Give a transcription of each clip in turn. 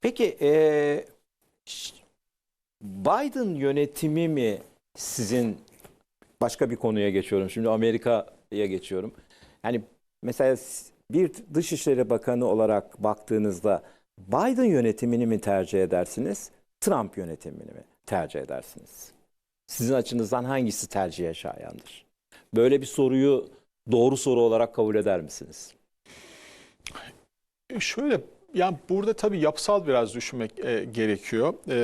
Peki e, Biden yönetimi mi sizin başka bir konuya geçiyorum. Şimdi Amerika'ya geçiyorum. Yani mesela bir Dışişleri Bakanı olarak baktığınızda Biden yönetimini mi tercih edersiniz? Trump yönetimini mi tercih edersiniz? Sizin açınızdan hangisi tercihe şayandır? Böyle bir soruyu doğru soru olarak kabul eder misiniz? E, Şöyle yani burada tabii yapısal biraz düşünmek e, gerekiyor. E,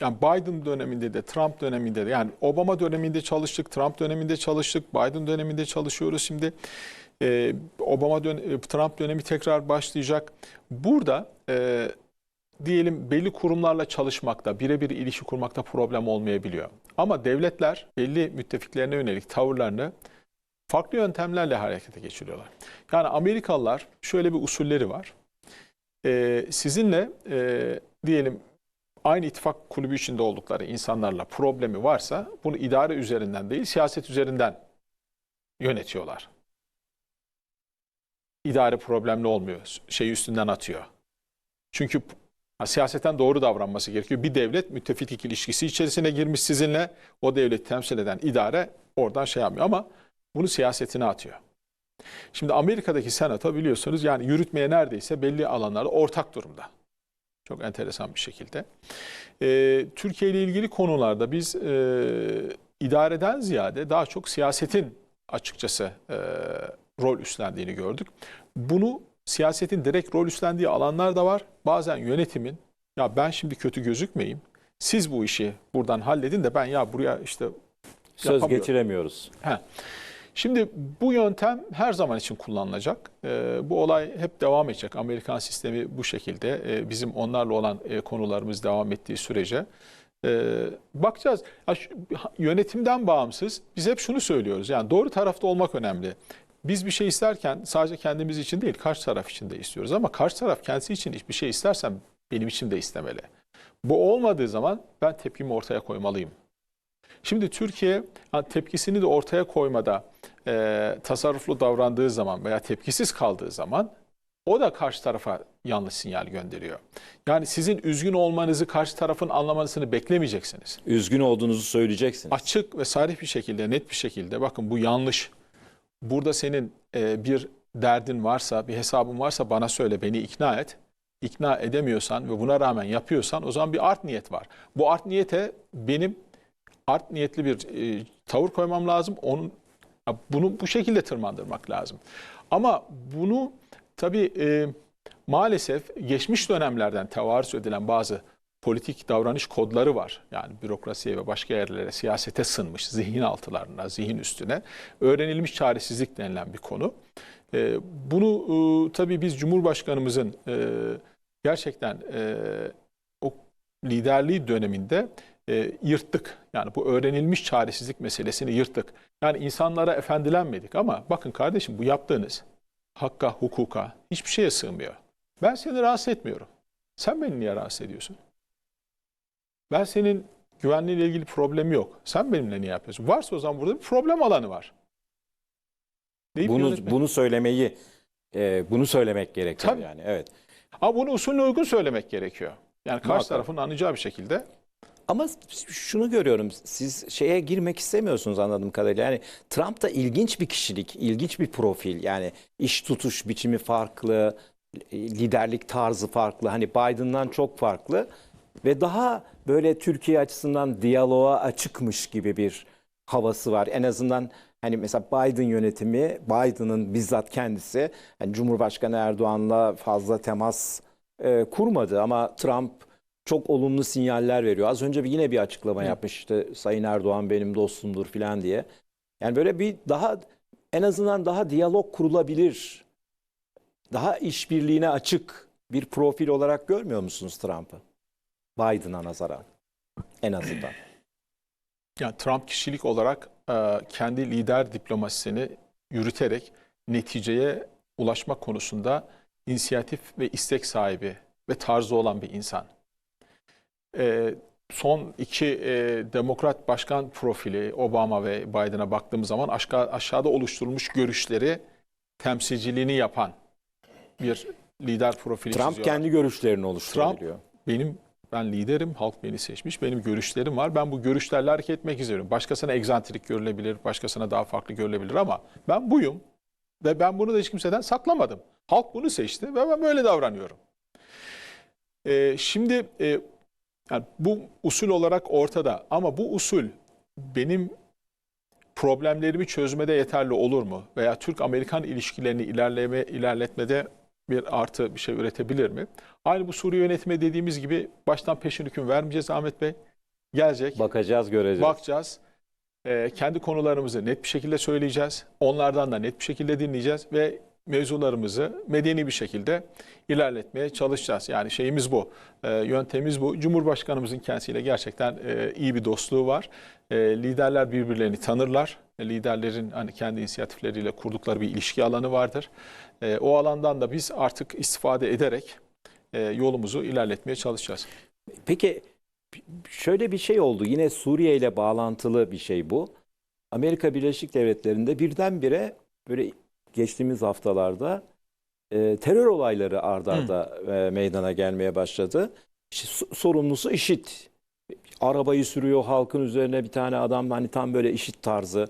yani Biden döneminde de Trump döneminde de yani Obama döneminde çalıştık, Trump döneminde çalıştık, Biden döneminde çalışıyoruz şimdi. E, Obama dön e, Trump dönemi tekrar başlayacak. Burada e, diyelim belli kurumlarla çalışmakta, birebir ilişki kurmakta problem olmayabiliyor. Ama devletler belli müttefiklerine yönelik tavırlarını farklı yöntemlerle harekete geçiriyorlar. Yani Amerikalılar şöyle bir usulleri var. Ee, sizinle e, diyelim aynı ittifak kulübü içinde oldukları insanlarla problemi varsa bunu idare üzerinden değil siyaset üzerinden yönetiyorlar. İdare problemli olmuyor. Şeyi üstünden atıyor. Çünkü ha, siyaseten doğru davranması gerekiyor. Bir devlet müttefiklik ilişkisi içerisine girmiş sizinle o devleti temsil eden idare oradan şey yapmıyor ama bunu siyasetine atıyor. Şimdi Amerika'daki senato biliyorsunuz yani yürütmeye neredeyse belli alanlarda ortak durumda. Çok enteresan bir şekilde. Ee, Türkiye ile ilgili konularda biz e, idareden ziyade daha çok siyasetin açıkçası e, rol üstlendiğini gördük. Bunu siyasetin direkt rol üstlendiği alanlar da var. Bazen yönetimin ya ben şimdi kötü gözükmeyeyim. Siz bu işi buradan halledin de ben ya buraya işte Söz geçiremiyoruz. He. Şimdi bu yöntem her zaman için kullanılacak. Ee, bu olay hep devam edecek. Amerikan sistemi bu şekilde. Ee, bizim onlarla olan e, konularımız devam ettiği sürece. Ee, bakacağız. Yönetimden bağımsız biz hep şunu söylüyoruz. Yani doğru tarafta olmak önemli. Biz bir şey isterken sadece kendimiz için değil karşı taraf için de istiyoruz. Ama karşı taraf kendisi için bir şey istersem benim için de istemeli. Bu olmadığı zaman ben tepkimi ortaya koymalıyım. Şimdi Türkiye tepkisini de ortaya koymada e, tasarruflu davrandığı zaman veya tepkisiz kaldığı zaman o da karşı tarafa yanlış sinyal gönderiyor. Yani sizin üzgün olmanızı karşı tarafın anlamasını beklemeyeceksiniz. Üzgün olduğunuzu söyleyeceksiniz. Açık ve sarih bir şekilde, net bir şekilde bakın bu yanlış. Burada senin e, bir derdin varsa, bir hesabın varsa bana söyle, beni ikna et. İkna edemiyorsan ve buna rağmen yapıyorsan o zaman bir art niyet var. Bu art niyete benim art niyetli bir e, tavır koymam lazım. Onun bunu bu şekilde tırmandırmak lazım. Ama bunu tabii e, maalesef geçmiş dönemlerden tevarüz edilen bazı politik davranış kodları var. Yani bürokrasiye ve başka yerlere, siyasete sınmış, zihin altılarına, zihin üstüne öğrenilmiş çaresizlik denilen bir konu. E, bunu e, tabii biz Cumhurbaşkanımızın e, gerçekten e, o liderliği döneminde e, yırttık. Yani bu öğrenilmiş çaresizlik meselesini yırttık. Yani insanlara efendilenmedik ama bakın kardeşim bu yaptığınız hakka, hukuka hiçbir şeye sığmıyor. Ben seni rahatsız etmiyorum. Sen beni niye rahatsız ediyorsun? Ben senin güvenliğiyle ilgili problem yok. Sen benimle niye yapıyorsun? Varsa o zaman burada bir problem alanı var. Deyip Bunu yönetmek. bunu söylemeyi e, bunu söylemek gerekiyor Tabii. yani. Evet. Ama bunu usulüne uygun söylemek gerekiyor. Yani karşı Muhakkak. tarafın anlayacağı bir şekilde. Ama şunu görüyorum. Siz şeye girmek istemiyorsunuz anladığım kadarıyla. Yani Trump da ilginç bir kişilik, ilginç bir profil. Yani iş tutuş biçimi farklı, liderlik tarzı farklı. Hani Biden'dan çok farklı ve daha böyle Türkiye açısından diyaloğa açıkmış gibi bir havası var. En azından hani mesela Biden yönetimi, Biden'ın bizzat kendisi hani Cumhurbaşkanı Erdoğan'la fazla temas e, kurmadı ama Trump çok olumlu sinyaller veriyor. Az önce bir, yine bir açıklama yapmış işte Sayın Erdoğan benim dostumdur falan diye. Yani böyle bir daha en azından daha diyalog kurulabilir, daha işbirliğine açık bir profil olarak görmüyor musunuz Trump'ı? Biden'a nazaran en azından. Yani Trump kişilik olarak e, kendi lider diplomasisini yürüterek neticeye ulaşmak konusunda inisiyatif ve istek sahibi ve tarzı olan bir insan. E, son iki e, demokrat başkan profili Obama ve Biden'a baktığımız zaman aşağı, aşağıda oluşturulmuş görüşleri temsilciliğini yapan bir lider profili Trump çiziyorlar. kendi görüşlerini oluşturabiliyor. benim ben liderim, halk beni seçmiş. Benim görüşlerim var. Ben bu görüşlerle hareket etmek istiyorum. Başkasına egzantrik görülebilir, başkasına daha farklı görülebilir ama ben buyum ve ben bunu da hiç kimseden saklamadım. Halk bunu seçti ve ben böyle davranıyorum. Ee, şimdi e, yani bu usul olarak ortada ama bu usul benim problemlerimi çözmede yeterli olur mu? Veya Türk-Amerikan ilişkilerini ilerleme, ilerletmede bir artı bir şey üretebilir mi? Aynı bu Suriye yönetimi dediğimiz gibi baştan peşin hüküm vermeyeceğiz Ahmet Bey. Gelecek, Bakacağız, göreceğiz. bakacağız. Ee, kendi konularımızı net bir şekilde söyleyeceğiz. Onlardan da net bir şekilde dinleyeceğiz ve mevzularımızı medeni bir şekilde ilerletmeye çalışacağız. Yani şeyimiz bu, e, yöntemimiz bu. Cumhurbaşkanımızın kendisiyle gerçekten e, iyi bir dostluğu var. E, liderler birbirlerini tanırlar. Liderlerin hani kendi inisiyatifleriyle kurdukları bir ilişki alanı vardır. O alandan da biz artık istifade ederek yolumuzu ilerletmeye çalışacağız. Peki şöyle bir şey oldu. Yine Suriye ile bağlantılı bir şey bu. Amerika Birleşik Devletleri'nde birdenbire böyle geçtiğimiz haftalarda e, terör olayları ardarda e, meydana gelmeye başladı. İşte so- sorumlusu IŞİD. Arabayı sürüyor halkın üzerine bir tane adam hani tam böyle IŞİD tarzı.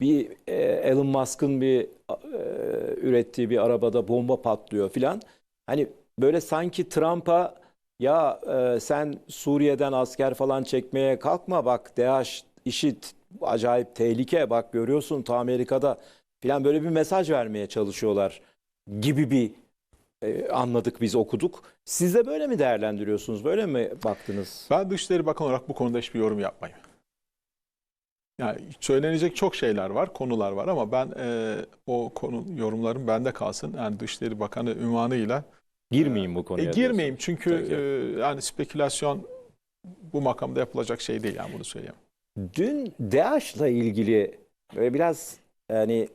Bir e, Elon Musk'ın bir e, ürettiği bir arabada bomba patlıyor filan. Hani böyle sanki Trump'a ya e, sen Suriye'den asker falan çekmeye kalkma bak DAEŞ, IŞİD acayip tehlike bak görüyorsun ta Amerika'da filan böyle bir mesaj vermeye çalışıyorlar gibi bir e, anladık biz okuduk. Siz de böyle mi değerlendiriyorsunuz? Böyle mi baktınız? Ben Dışişleri Bakanı olarak bu konuda hiçbir yorum yapmayayım. Yani söylenecek çok şeyler var, konular var ama ben e, o konu yorumlarım bende kalsın. Yani Dışişleri Bakanı ünvanıyla Girmeyeyim bu e, konuya. girmeyeyim çünkü Peki. e, yani spekülasyon bu makamda yapılacak şey değil yani bunu söyleyeyim. Dün DAEŞ'la ilgili böyle biraz yani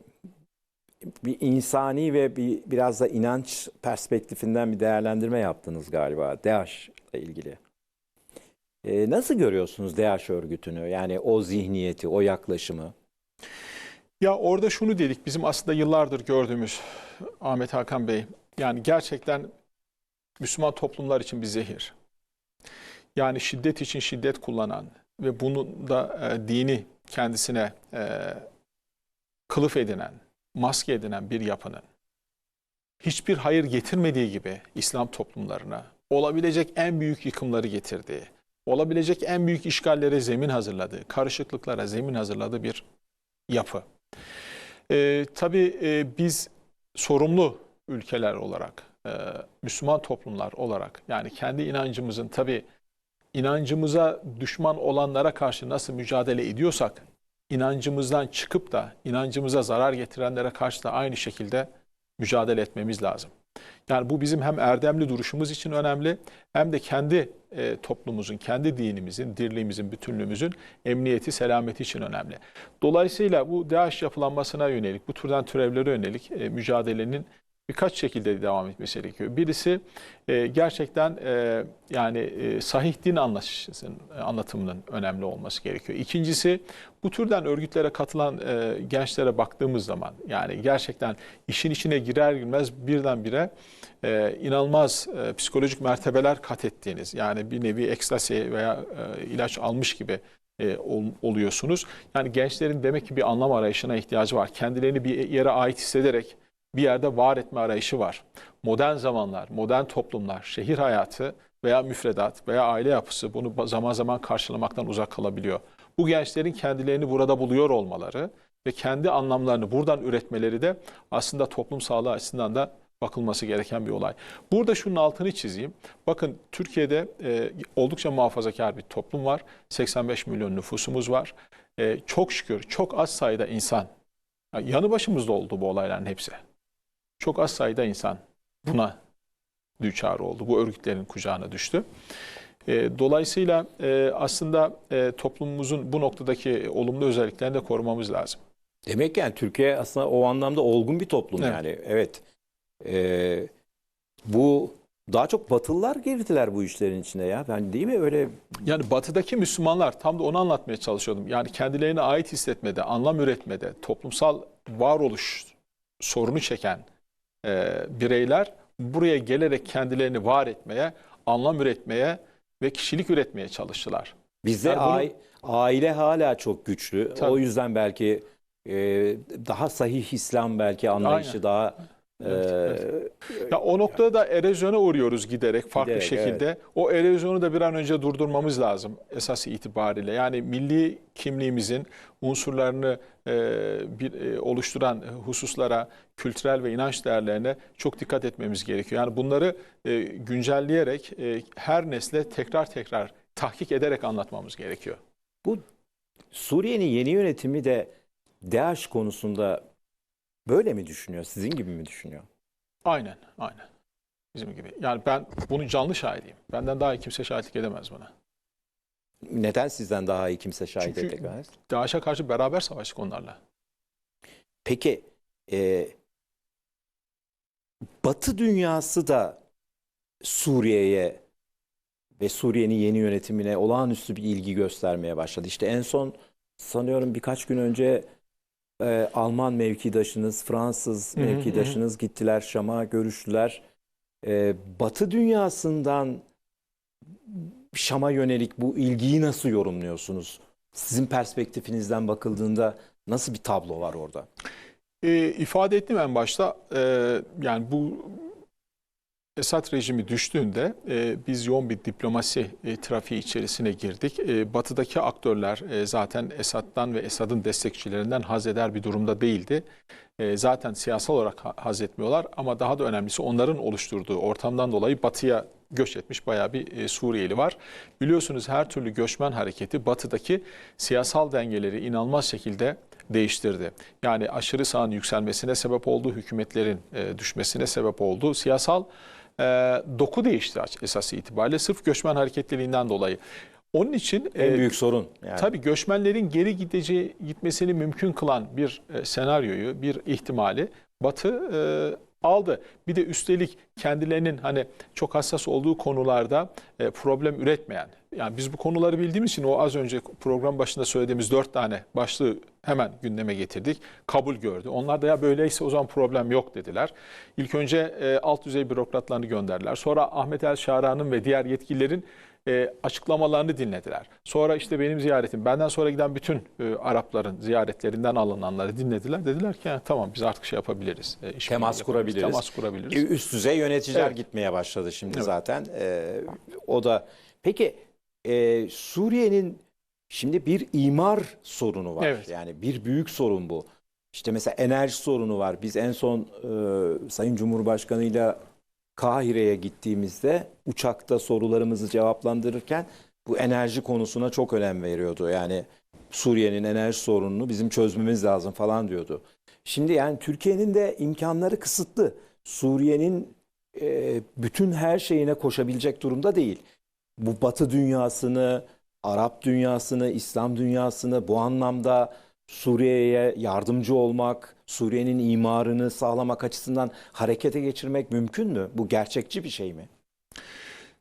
bir insani ve bir biraz da inanç perspektifinden bir değerlendirme yaptınız galiba DAEŞ'la ilgili. Ee, nasıl görüyorsunuz DAEŞ örgütünü? Yani o zihniyeti, o yaklaşımı. Ya orada şunu dedik bizim aslında yıllardır gördüğümüz Ahmet Hakan Bey yani gerçekten Müslüman toplumlar için bir zehir. Yani şiddet için şiddet kullanan ve bunu da e, dini kendisine e, kılıf edinen, maske edinen bir yapının hiçbir hayır getirmediği gibi İslam toplumlarına olabilecek en büyük yıkımları getirdiği, olabilecek en büyük işgallere zemin hazırladığı, karışıklıklara zemin hazırladığı bir yapı. Ee, tabii e, biz sorumlu ülkeler olarak, e, Müslüman toplumlar olarak yani kendi inancımızın tabii inancımıza düşman olanlara karşı nasıl mücadele ediyorsak inancımızdan çıkıp da inancımıza zarar getirenlere karşı da aynı şekilde mücadele etmemiz lazım. Yani bu bizim hem erdemli duruşumuz için önemli hem de kendi e, toplumumuzun, kendi dinimizin, dirliğimizin, bütünlüğümüzün emniyeti, selameti için önemli. Dolayısıyla bu DAEŞ yapılanmasına yönelik, bu türden türevlere yönelik e, mücadelenin birkaç şekilde devam etmesi gerekiyor. Birisi e, gerçekten e, yani e, sahih din anlaşısının, anlatımının önemli olması gerekiyor. İkincisi bu türden örgütlere katılan e, gençlere baktığımız zaman yani gerçekten işin içine girer girmez birdenbire e, inanılmaz e, psikolojik mertebeler kat ettiğiniz yani bir nevi ekstasi veya e, ilaç almış gibi e, ol- oluyorsunuz. Yani gençlerin demek ki bir anlam arayışına ihtiyacı var. Kendilerini bir yere ait hissederek bir yerde var etme arayışı var. Modern zamanlar, modern toplumlar, şehir hayatı veya müfredat veya aile yapısı bunu zaman zaman karşılamaktan uzak kalabiliyor. Bu gençlerin kendilerini burada buluyor olmaları ve kendi anlamlarını buradan üretmeleri de aslında toplum sağlığı açısından da bakılması gereken bir olay. Burada şunun altını çizeyim. Bakın Türkiye'de e, oldukça muhafazakar bir toplum var. 85 milyon nüfusumuz var. E, çok şükür çok az sayıda insan, yani yanı başımızda oldu bu olayların hepsi. Çok az sayıda insan buna düçar oldu. Bu örgütlerin kucağına düştü. E, dolayısıyla e, aslında e, toplumumuzun bu noktadaki olumlu özelliklerini de korumamız lazım. Demek yani Türkiye aslında o anlamda olgun bir toplum Evet. yani. Evet. Ee, bu daha çok Batılılar girdiler bu işlerin içine ya. Ben değil mi öyle Yani batıdaki Müslümanlar tam da onu anlatmaya çalışıyordum. Yani kendilerine ait hissetmede, anlam üretmede, toplumsal varoluş sorunu çeken e, bireyler buraya gelerek kendilerini var etmeye, anlam üretmeye ve kişilik üretmeye çalıştılar. Bizde Yani bunu- ai- aile hala çok güçlü. Tabii. O yüzden belki e, daha sahih İslam belki anlayışı Aynen. daha Evet, e, Ya o noktada da erozyona uğruyoruz giderek farklı Giderek, şekilde. O erozyonu da bir an önce durdurmamız lazım esas itibariyle. Yani milli kimliğimizin unsurlarını e, bir e, oluşturan hususlara, kültürel ve inanç değerlerine çok dikkat etmemiz gerekiyor. Yani bunları e, güncelleyerek e, her nesle tekrar tekrar tahkik ederek anlatmamız gerekiyor. Bu Suriye'nin yeni yönetimi de DAEŞ konusunda böyle mi düşünüyor? Sizin gibi mi düşünüyor? Aynen, aynen. Bizim gibi. Yani ben bunun canlı şahidiyim. Benden daha iyi kimse şahitlik edemez buna. Neden sizden daha iyi kimse şahit Çünkü- edemez? DAEŞ'e karşı beraber savaştık onlarla. Peki e, Batı dünyası da Suriye'ye ve Suriye'nin yeni yönetimine olağanüstü bir ilgi göstermeye başladı. İşte en son sanıyorum birkaç gün önce e, Alman mevkidaşınız, Fransız hı, hı mevkidaşınız gittiler Şam'a görüştüler. E, Batı dünyasından Şam'a yönelik bu ilgiyi nasıl yorumluyorsunuz? Sizin perspektifinizden bakıldığında nasıl bir tablo var orada? E, ifade ettim en başta. E, yani bu Esad rejimi düştüğünde e, biz yoğun bir diplomasi e, trafiği içerisine girdik. E, batıdaki aktörler e, zaten Esad'dan ve Esad'ın destekçilerinden haz eder bir durumda değildi. E, zaten siyasal olarak ha- haz etmiyorlar ama daha da önemlisi onların oluşturduğu ortamdan dolayı batıya göç etmiş bayağı bir e, Suriyeli var. Biliyorsunuz her türlü göçmen hareketi batıdaki siyasal dengeleri inanılmaz şekilde değiştirdi. Yani aşırı sağın yükselmesine sebep oldu, hükümetlerin e, düşmesine sebep oldu. Siyasal e, doku değişti aç- esas itibariyle sırf göçmen hareketliliğinden dolayı. Onun için En e, büyük sorun. Yani. Tabii göçmenlerin geri gideceği gitmesini mümkün kılan bir e, senaryoyu, bir ihtimali Batı e, aldı. Bir de üstelik kendilerinin hani çok hassas olduğu konularda e, problem üretmeyen. Yani biz bu konuları bildiğimiz için o az önce program başında söylediğimiz dört tane başlığı hemen gündeme getirdik. Kabul gördü. Onlar da ya böyleyse o zaman problem yok dediler. İlk önce e, alt düzey bürokratlarını gönderdiler. Sonra Ahmet El Şara'nın ve diğer yetkililerin e, açıklamalarını dinlediler. Sonra işte benim ziyaretim, benden sonra giden bütün e, Arapların ziyaretlerinden alınanları dinlediler. Dediler ki "Ha, tamam biz artık şey yapabiliriz. e, Temas kurabiliriz. Temas E, kurabiliriz. Üst düzey yöneticiler Evet. gitmeye başladı şimdi Evet. zaten. Ee, o da peki e, Suriye'nin şimdi bir imar sorunu var. Evet. Yani bir büyük sorun bu. İşte mesela enerji sorunu var. Biz en son e, Sayın Cumhurbaşkanı'yla Kahire'ye gittiğimizde uçakta sorularımızı cevaplandırırken bu enerji konusuna çok önem veriyordu. Yani Suriye'nin enerji sorununu bizim çözmemiz lazım falan diyordu. Şimdi yani Türkiye'nin de imkanları kısıtlı. Suriye'nin e, bütün her şeyine koşabilecek durumda değil. Bu Batı dünyasını, Arap dünyasını, İslam dünyasını bu anlamda Suriye'ye yardımcı olmak, Suriye'nin imarını sağlamak açısından harekete geçirmek mümkün mü? Bu gerçekçi bir şey mi?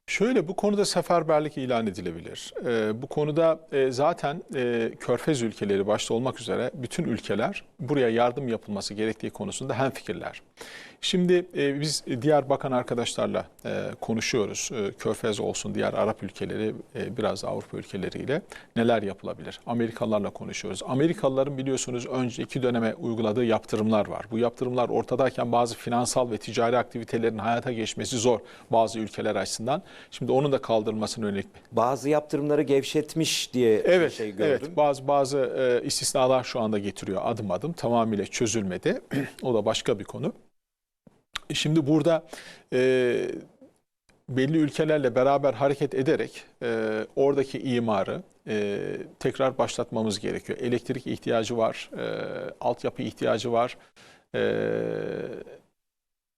Şöyle bu konuda seferberlik ilan edilebilir. Ee, bu konuda e, zaten e, Körfez ülkeleri başta olmak üzere bütün ülkeler buraya yardım yapılması gerektiği konusunda hemfikirler. Şimdi e, biz diğer bakan arkadaşlarla e, konuşuyoruz. E, Körfez olsun, diğer Arap ülkeleri, e, biraz Avrupa ülkeleriyle neler yapılabilir? Amerikalılarla konuşuyoruz. Amerikalıların biliyorsunuz önce iki döneme uyguladığı yaptırımlar var. Bu yaptırımlar ortadayken bazı finansal ve ticari aktivitelerin hayata geçmesi zor bazı ülkeler açısından. Şimdi onun da kaldırılmasına yönelik Bazı yaptırımları gevşetmiş diye Evet, şey gördüm. evet. Bazı bazı e, istisnalar şu anda getiriyor adım adım. Tamamıyla çözülmedi. o da başka bir konu. Şimdi burada e, belli ülkelerle beraber hareket ederek e, oradaki imarı e, tekrar başlatmamız gerekiyor. Elektrik ihtiyacı var, e, altyapı ihtiyacı var. E,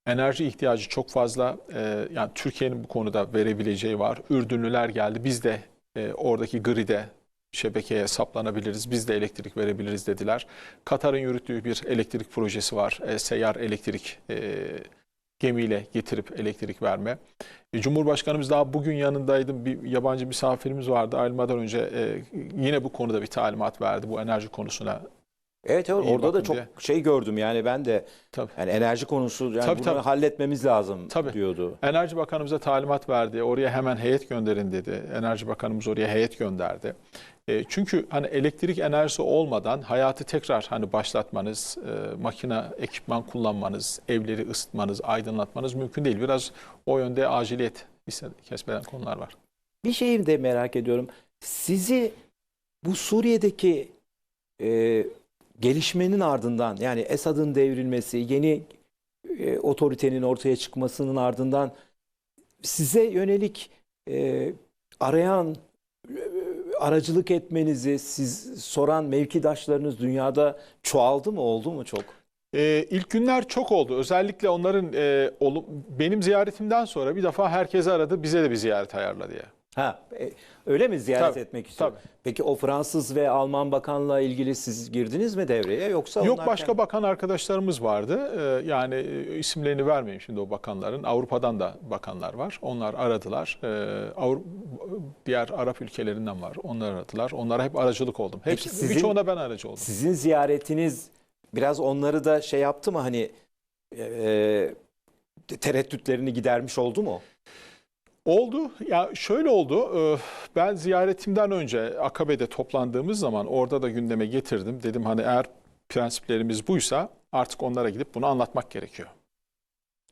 enerji ihtiyacı çok fazla. E, yani Türkiye'nin bu konuda verebileceği var. Ürdünlüler geldi. Biz de e, oradaki gride şebekeye saplanabiliriz, biz de elektrik verebiliriz dediler. Katar'ın yürüttüğü bir elektrik projesi var. E, seyyar elektrik e, gemiyle getirip elektrik verme. E, Cumhurbaşkanımız daha bugün yanındaydı. Bir yabancı misafirimiz vardı. Ayrılmadan önce e, yine bu konuda bir talimat verdi bu enerji konusuna Evet evet İyi orada da çok diye. şey gördüm yani ben de Tabii. yani enerji konusu yani Tabii, bunu tabii. halletmemiz lazım Tabii. diyordu. Enerji Bakanımıza talimat verdi. Oraya hemen heyet gönderin dedi. Enerji Bakanımız oraya heyet gönderdi. E, çünkü hani elektrik enerjisi olmadan hayatı tekrar hani başlatmanız, e, makine, ekipman kullanmanız, evleri ısıtmanız, aydınlatmanız mümkün değil. Biraz o yönde aciliyet kesmeden konular var. Bir şeyi de merak ediyorum. Sizi bu Suriye'deki e, gelişmenin ardından yani Esad'ın devrilmesi, yeni e, otoritenin ortaya çıkmasının ardından size yönelik e, arayan, aracılık etmenizi siz soran mevkidaşlarınız dünyada çoğaldı mı, oldu mu çok? E, ilk günler çok oldu. Özellikle onların e, olu- benim ziyaretimden sonra bir defa herkese aradı. Bize de bir ziyaret ayarla diye. Ha, e, öyle mi ziyaret Tabii, etmek istiyor? tabii. Peki o Fransız ve Alman bakanla ilgili siz girdiniz mi devreye yoksa Yok başka kendi- bakan arkadaşlarımız vardı. Ee, yani e, isimlerini vermeyeyim şimdi o bakanların. Avrupa'dan da bakanlar var. Onlar aradılar. Ee, Avru- diğer Arap ülkelerinden var. Onlar aradılar. Onlara hep aracılık oldum. Hepsi, sizin- birçoğuna ben aracı oldum. Sizin ziyaretiniz biraz onları da şey yaptı mı hani e, tereddütlerini gidermiş oldu mu? Oldu. Ya şöyle oldu. Ee, Ben ziyaretimden önce Akabe'de toplandığımız zaman orada da gündeme getirdim. Dedim hani eğer prensiplerimiz buysa artık onlara gidip bunu anlatmak gerekiyor.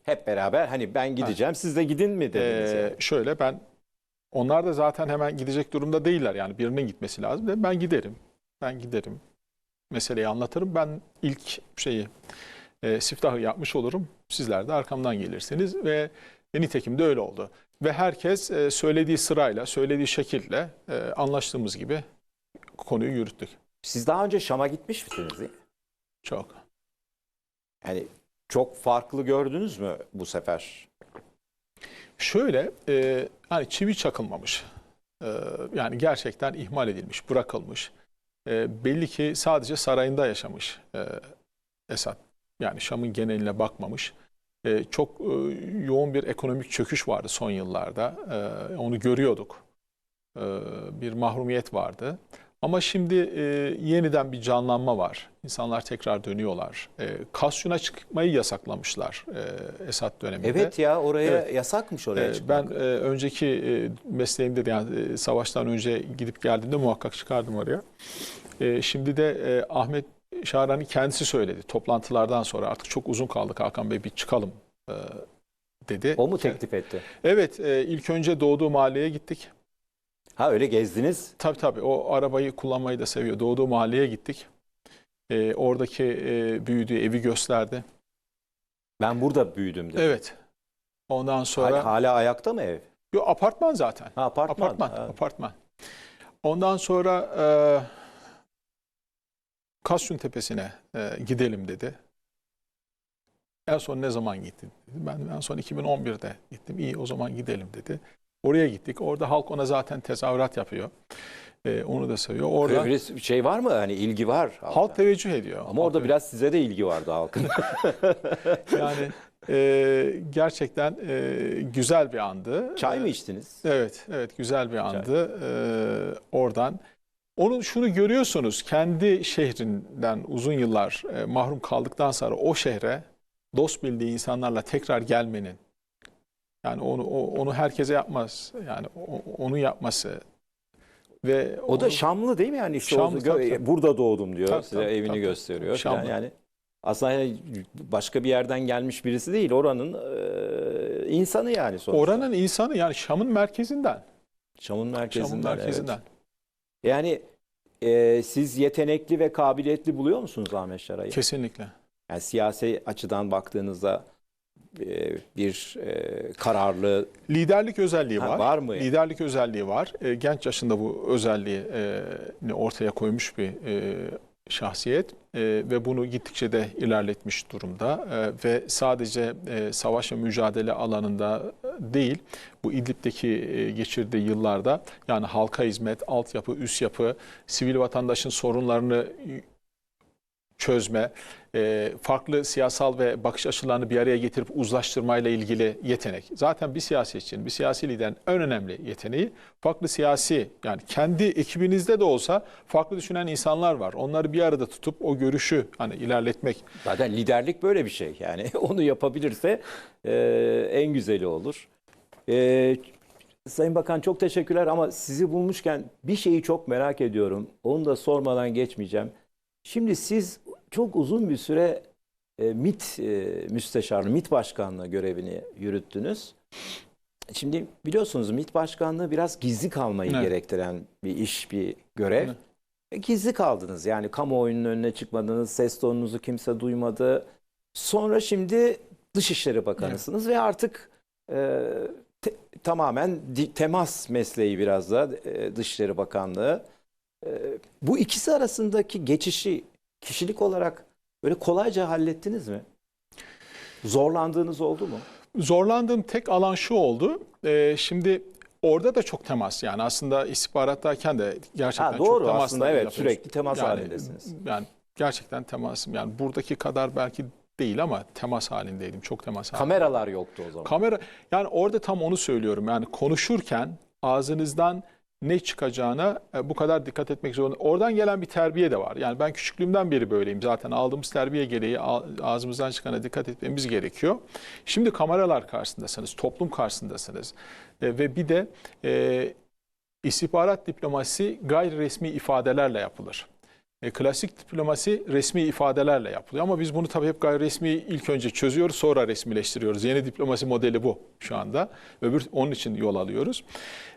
Hep beraber hani ben gideceğim siz de gidin mi dediniz? Ee, yani? şöyle ben onlar da zaten hemen gidecek durumda değiller yani birinin gitmesi lazım. Dedim, Ben giderim. Ben giderim. Meseleyi anlatırım. Ben ilk şeyi e, siftahı yapmış olurum. Sizler de arkamdan gelirsiniz ve, ve nitekim de öyle oldu. Ve herkes e, söylediği sırayla, söylediği şekilde e, anlaştığımız gibi konuyu yürüttük. Siz daha önce Şam'a gitmiş misiniz? değil mi? Çok. Yani çok farklı gördünüz mü bu sefer? Şöyle, e, hani çivi çakılmamış. E, yani gerçekten ihmal edilmiş, bırakılmış. E, belli ki sadece sarayında yaşamış e, Esad. Yani Şam'ın geneline bakmamış. E, çok e, yoğun bir ekonomik çöküş vardı son yıllarda. E, onu görüyorduk. E, bir mahrumiyet vardı. Ama şimdi e, yeniden bir canlanma var. İnsanlar tekrar dönüyorlar. E, Kasyon'a çıkmayı yasaklamışlar e, Esad döneminde. Evet ya oraya Evet. yasakmış oraya Ee, çıkmak. Ben e, önceki e, mesleğimde de yani e, savaştan önce gidip geldiğimde muhakkak çıkardım oraya. E, Şimdi de e, Ahmet Şahrani kendisi söyledi toplantılardan sonra artık çok uzun kaldık Hakan Bey bir çıkalım e, dedi. o mu teklif etti? Evet e, ilk önce doğduğu mahalleye gittik. Ha öyle gezdiniz. Tabii tabii o arabayı kullanmayı da seviyor. Doğduğu mahalleye gittik. E, Oradaki e, büyüdüğü evi gösterdi. Ben burada büyüdüm dedi. Evet. Ondan sonra... Hala, hala ayakta mı ev? Yo, apartman zaten. Ha, apartman. Apartman, Ha. apartman. Ondan sonra e, Kasyun Tepesi'ne e, gidelim dedi. En son ne zaman gittin? Dedim. Ben en son 2011'de gittim. İyi o zaman gidelim dedi. Oraya gittik. Orada halk ona zaten tezahürat yapıyor. E, onu da seviyor. Orada bir şey var mı? Hani ilgi var. halkta. halk teveccüh ediyor. Ama orada Halk- biraz size de ilgi vardı halkın. yani e, gerçekten e, güzel bir andı. Çay mı E, içtiniz? Evet, evet güzel bir andı. Ee, oradan onun şunu görüyorsunuz kendi şehrinden uzun yıllar e, mahrum kaldıktan sonra o şehre dost bildiği insanlarla tekrar gelmenin yani onu onu herkese yapmaz. Yani onu yapması ve O da onu- Şamlı değil mi yani işte Şamlı, tabii, tabii. burada doğdum diyor. Tabii, size tabii, evini tabii. gösteriyor. Şamlı. falan yani aslında yani başka bir yerden gelmiş birisi değil. Oranın e, insanı yani sonuçta. oranın insanı yani Şam'ın merkezinden. Şam'ın merkezinden. Şam'ın evet. merkezinden. Yani e, siz yetenekli ve kabiliyetli buluyor musunuz Ahmet Şaray'ı? Kesinlikle. Yani siyasi açıdan baktığınızda bir e, kararlı Liderlik özelliği Ha, var. var mı? Liderlik özelliği var. E, genç yaşında bu özelliği e, ortaya koymuş bir e, şahsiyet E, ve bunu gittikçe de ilerletmiş durumda E, ve sadece e, savaş ve mücadele alanında değil bu İdlib'deki e, geçirdiği yıllarda yani halka hizmet, altyapı, üst yapı, sivil vatandaşın sorunlarını çözme, e, farklı siyasal ve bakış açılarını bir araya getirip uzlaştırmayla ilgili yetenek. Zaten bir siyasetçinin, bir siyasi liderin en önemli yeteneği farklı siyasi yani kendi ekibinizde de olsa farklı düşünen insanlar var. Onları bir arada tutup o görüşü hani ilerletmek. Zaten liderlik böyle bir şey. Yani onu yapabilirse e, en güzeli olur. E, Sayın Bakan çok teşekkürler ama sizi bulmuşken bir şeyi çok merak ediyorum. Onu da sormadan geçmeyeceğim. Şimdi siz çok uzun bir süre e, MİT e, müsteşarlığı, MİT başkanlığı görevini yürüttünüz. Şimdi biliyorsunuz MİT başkanlığı biraz gizli kalmayı Evet. gerektiren bir iş, bir görev. Evet. E, Gizli kaldınız yani kamuoyunun önüne çıkmadınız, ses tonunuzu kimse duymadı. Sonra şimdi Dışişleri Bakanısınız ve artık e, te- tamamen di- temas mesleği biraz da e, Dışişleri Bakanlığı. E, bu ikisi arasındaki geçişi kişilik olarak böyle kolayca hallettiniz mi? Zorlandığınız oldu mu? Zorlandığım tek alan şu oldu. Ee, şimdi orada da çok temas yani aslında istihbarattayken de gerçekten Ha, çok doğru temas aslında evet sürekli temas halindesiniz. Yani gerçekten temasım yani buradaki kadar belki değil ama temas halindeydim. Çok temas halindeydim. Kameralar yoktu o zaman. Kamera yani orada tam onu söylüyorum. Yani konuşurken ağzınızdan ne çıkacağına e, bu kadar dikkat etmek zorunda. Oradan gelen bir terbiye de var. Yani ben küçüklüğümden beri böyleyim. Zaten aldığımız terbiye gereği ağzımızdan çıkana dikkat etmemiz gerekiyor. Şimdi kameralar karşısındasınız, toplum karşısındasınız. E, ve bir de e, istihbarat diplomasisi gayri resmi ifadelerle yapılır. E, klasik diplomasi resmi ifadelerle yapılıyor ama biz bunu tabii hep gayri resmi ilk önce çözüyoruz sonra resmileştiriyoruz. Yeni diplomasi modeli bu şu anda. Öbür onun için yol alıyoruz.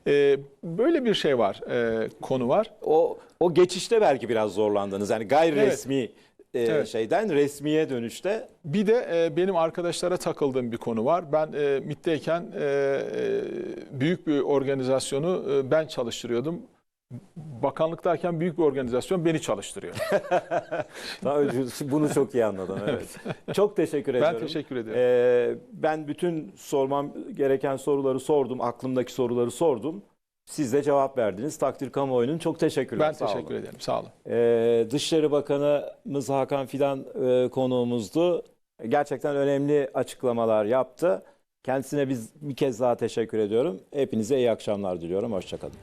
E, böyle bir şey var, e, konu var. O o geçişte belki biraz zorlandınız. Yani gayri Evet. resmi e, Evet. şeyden resmiye dönüşte Bir de e, benim arkadaşlara takıldığım bir konu var. Ben e, MİT'teyken e, e, büyük bir organizasyonu e, ben çalıştırıyordum. Bakanlıktayken büyük bir organizasyon beni çalıştırıyor. Bunu çok iyi anladım. Evet. Çok teşekkür ediyorum. ben teşekkür ederim. Ee, ben bütün sormam gereken soruları sordum. Aklımdaki soruları sordum. Siz de cevap verdiniz. Takdir kamuoyunun çok teşekkürler. ben Sağ teşekkür olun. ederim. Sağ olun. Ee, Dışişleri Bakanımız Hakan Fidan e, konuğumuzdu. Gerçekten önemli açıklamalar yaptı. Kendisine biz bir kez daha teşekkür ediyorum. Hepinize iyi akşamlar diliyorum. Hoşçakalın.